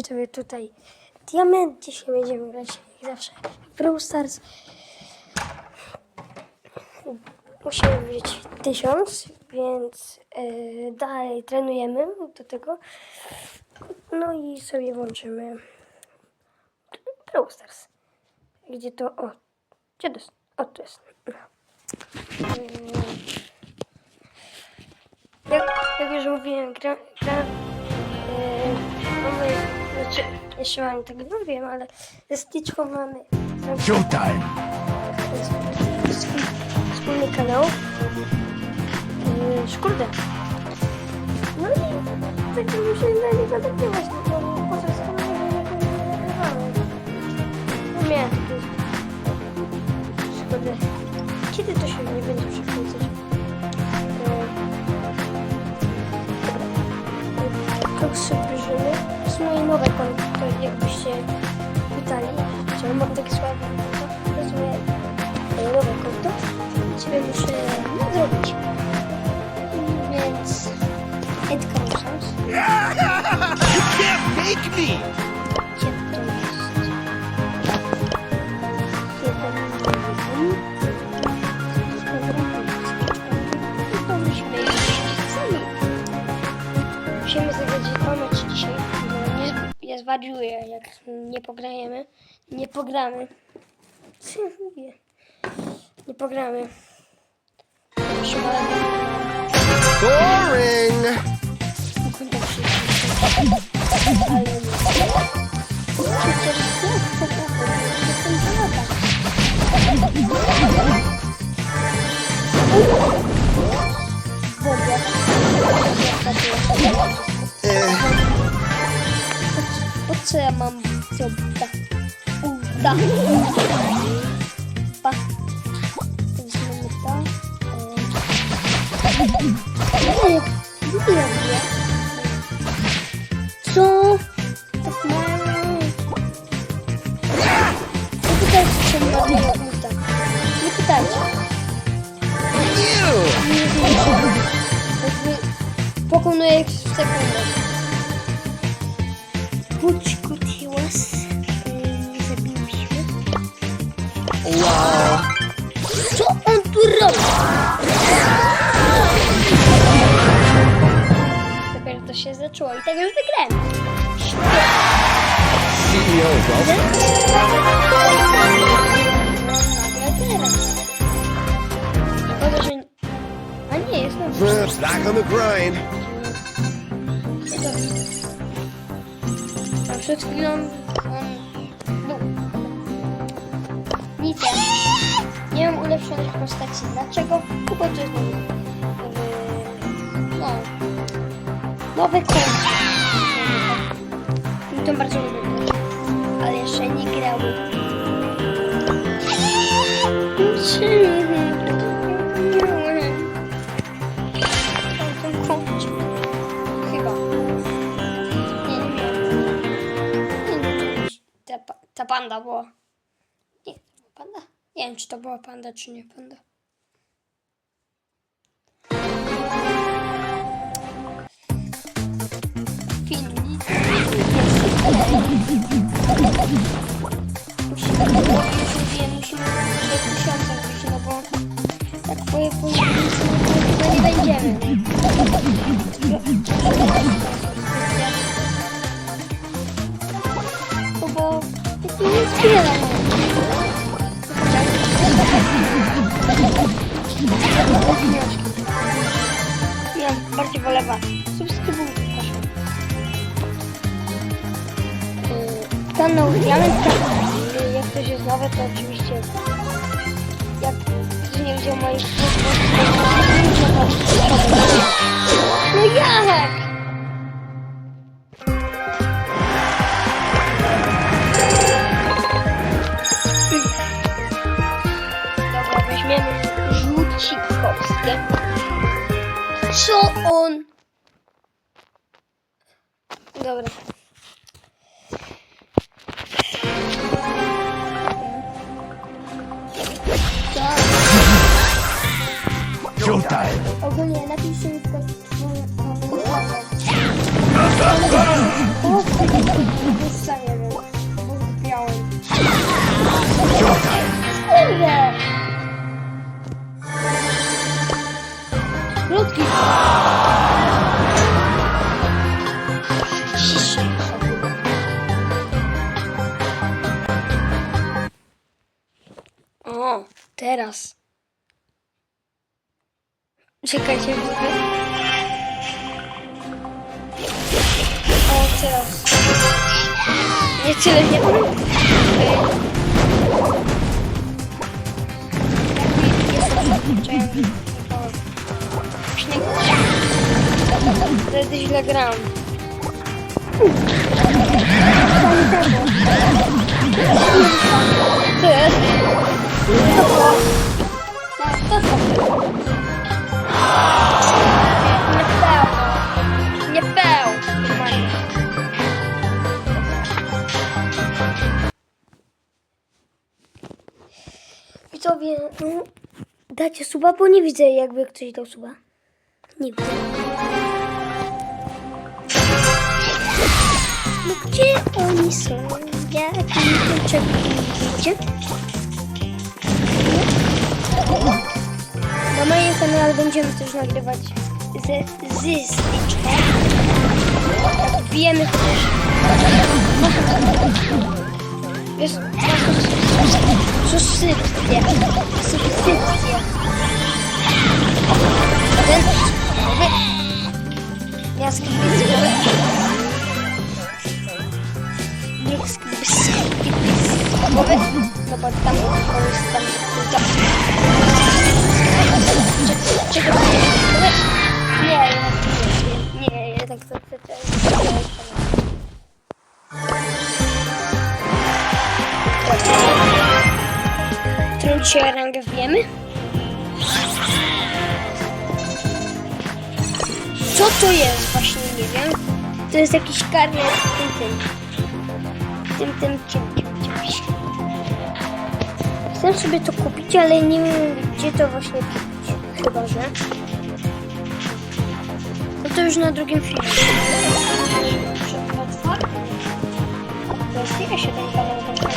widzowie tutaj Diament. Dzisiaj będziemy grać jak zawsze w Stars. Musimy wbić 1000, więc e, dalej trenujemy do tego. No i sobie włączymy Brawl Stars. Gdzie to? O, gdzie to jest? O, jest. No. Jak, jak już mówiłem, gra, gra znaczy, jeszcze mam tego nie wiem, ale ze Stitchką mamy Showtime! wspólny kanał. Yy, szkurde. No i tak muszę na niego no bo poza stronę nie nagrywamy. No miałem takie... Szkoda. Kiedy to się nie będzie przekręcać? Koksy drużyny. To jest moje nowe konto, jakbyście pytali. Czy mam takie słabe konto? To jest moje nowe konto. Sobie muszę no, zrobić. Więc... Edka Musams. You can't make me! Zwariuję, jak nie pograjemy. Nie pogramy. Co mówię? Nie pogramy. Boring! się Ale mam co uda? Uda. Pa. Więc mamy to. Eee. Ej, Gdzie ja mówię? Co? Tak mało. Nie pytajcie, czemu mam moje uda. Nie pytajcie. ew! Nie wiem. Jakby pokonuję ich w sekundę. Się zaczęło i tak już wygrałem. CEO. No nagle że... A nie, jest na Back on the grind. A przed chwilą on był. Nic. Nie mam ulepszonych postaci. Dlaczego? Bo to jest Nowy konto. I to bardzo lubię. Ale jeszcze nie grałem. Ten koncie. Chyba. Nie, nie. Nie, ta, ta panda była. Nie, panda? Nie wiem, czy to była panda, czy nie panda. Musimy, musimy tysiąca wyjść, no bo tak twoje powinniśmy, to nie będziemy. No bo jak nie zbieram. Ja bardziej wolę was. Kanał Diament Jak ktoś jest nowy, to oczywiście jak ktoś nie widział moich No jak? Dobra, weźmiemy żółcikowskie. Co on? Dobra. Showtime! Ogólnie napiszcie mi tylko nie. O, teraz. Czekajcie, mówię. O, teraz. Nie tyle, nie. Okej. Wtedy źle gram. Co jest? To? To? Nie. Normalnie. Widzowie, no, dacie suba, bo nie widzę jakby ktoś dał suba. Nie widzę. No gdzie oni są? Ja nie wiem czego nie widzicie. Na moim kanale będziemy też nagrywać ze z Stitchem. Jak Wiemy chociaż. Wiesz, subskrypcje. Subskrypcje. Ten. Ja skrypcję. Nie skrypcję. Bo tam kogoś Czekaj. Nie, nie, nie, jednak to chcę. Którą dzisiaj rangę wiemy? Co to jest? Właśnie nie wiem. To jest jakiś karnet w tym, tym. Tym, tym, czym, czym, czymś. Chcę sobie to kupić, ale nie wiem, gdzie to właśnie. Chyba, że... No to już na drugim filmie. Właściwie się ten kanał dostaje.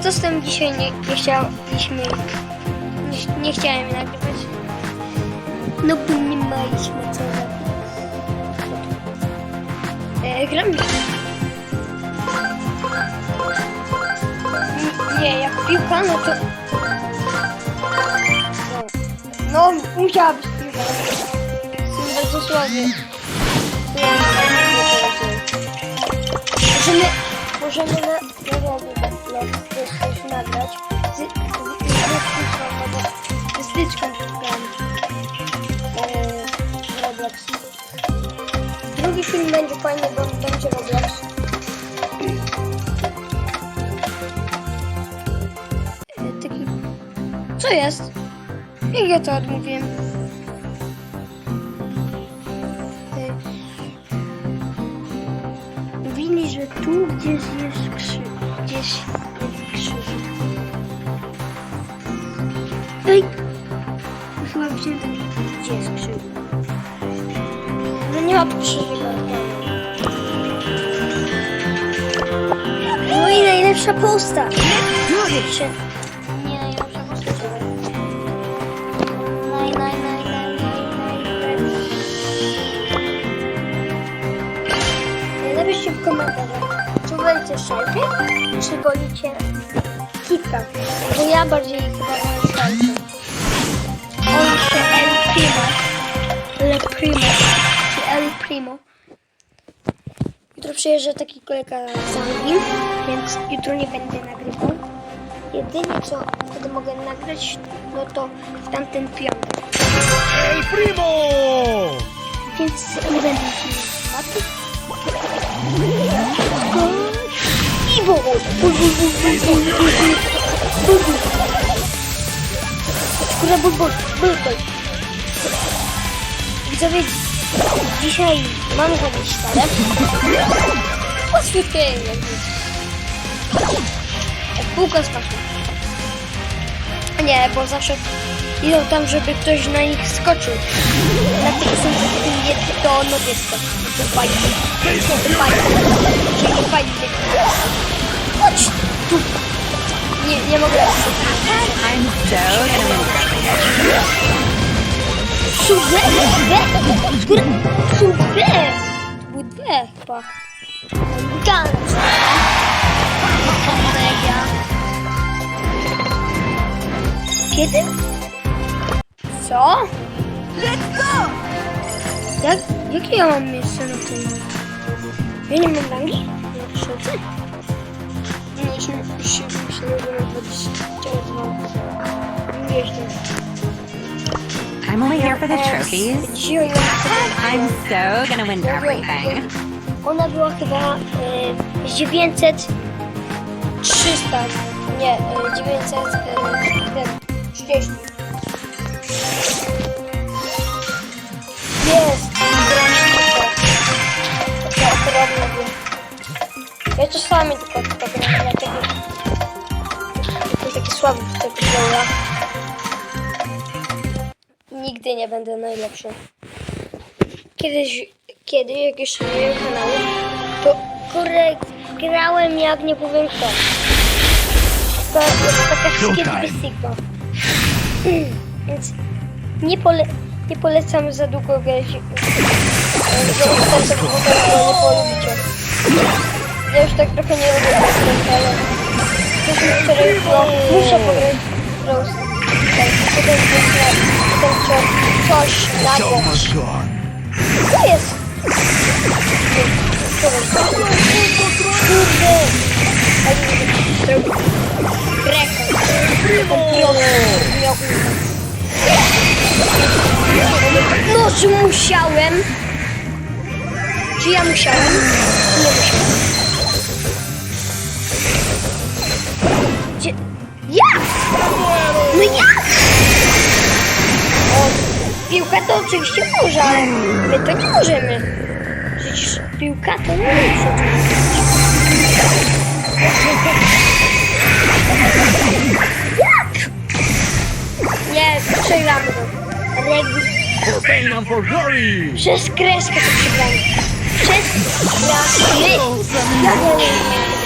Co z tym dzisiaj nie, nie chcieliśmy... Nie, nie chciałem nagrywać. No bo nie mieliśmy co robić. E, gramy. N- Nie, jak piłka, no to... No, no musiała być. Jestem bardzo. Możemy, możemy na, na rogu na, coś nagrać. Z, z, z, z. Eee, Roblox. Drugi film będzie fajny, bo będzie Roblox. Eee, taki... Co jest? Jak ja to odmówiłem? Mówili, że tu gdzieś jest krzyż. Gdzieś jest krzyż. Ej! Chyba wziąłem tam, gdzie jest krzyż. No nie ma tu krzyżyka. No i najlepsza postać. Kurczę. Nie Komentarzach, czy wolicie szelkę, czy wolicie kitka. Bo ja bardziej chyba wolę szelkę. On się El Primo. Le Primo. Czy El Primo. Jutro przyjeżdża taki kolega z Anglii, więc jutro nie będę nagrywał. Jedynie co wtedy mogę nagrać, no to w tamten piątek. El Primo! Więc nie będę filmować. I bo! Skóra ból, ból. Widzowie, dzisiaj mam chodzić stale. Oświetlenie. Jak półka pasą. Nie, bo zawsze idą tam, żeby ktoś na nich skoczył. Na tych są to niebiesko. Fajnie. Fajnie. Czyli fajnie. Chodź tu. Nie, nie mogę. Super! Super! Super! To był dwie chyba. Gans! Mega. Kiedy? Co? Let's go! Jak, jakie ja mam miejsce na tym? Ja nie mam rangi? Na koszulce? Nie, już mi- już się myślę, że mam 22. Nieźle. I'm only here for the trophies. I'm so gonna win everything. Ona była chyba e, 900 300 nie, e, 900 e, 30 czasami tylko gram dlatego jestem taki słaby w tego grania nigdy nie będę najlepszy Kiedyś, kiedy jak jeszcze nie miałem kanału, to kurde, grałem jak nie powiem kto. To jest taka skid wysypa. Więc nie, pole, nie polecam za długo grać. Go nie polubicie. Ja już tak trochę nie lubię grać, ale coś mi wczoraj no, muszę pograć w Brawl Potem co- coś go on. Co jest? Kurde. No, czy musiałem? Czy ja musiałem? Nie musiałem? Oczywiście może, ale my to nie możemy. Przecież piłka to nie jest Jak? Nie, przegramy. Reguł. For pain and for glory. Przez kreskę to przegramy. Przez kreskę. Ja nie wiem.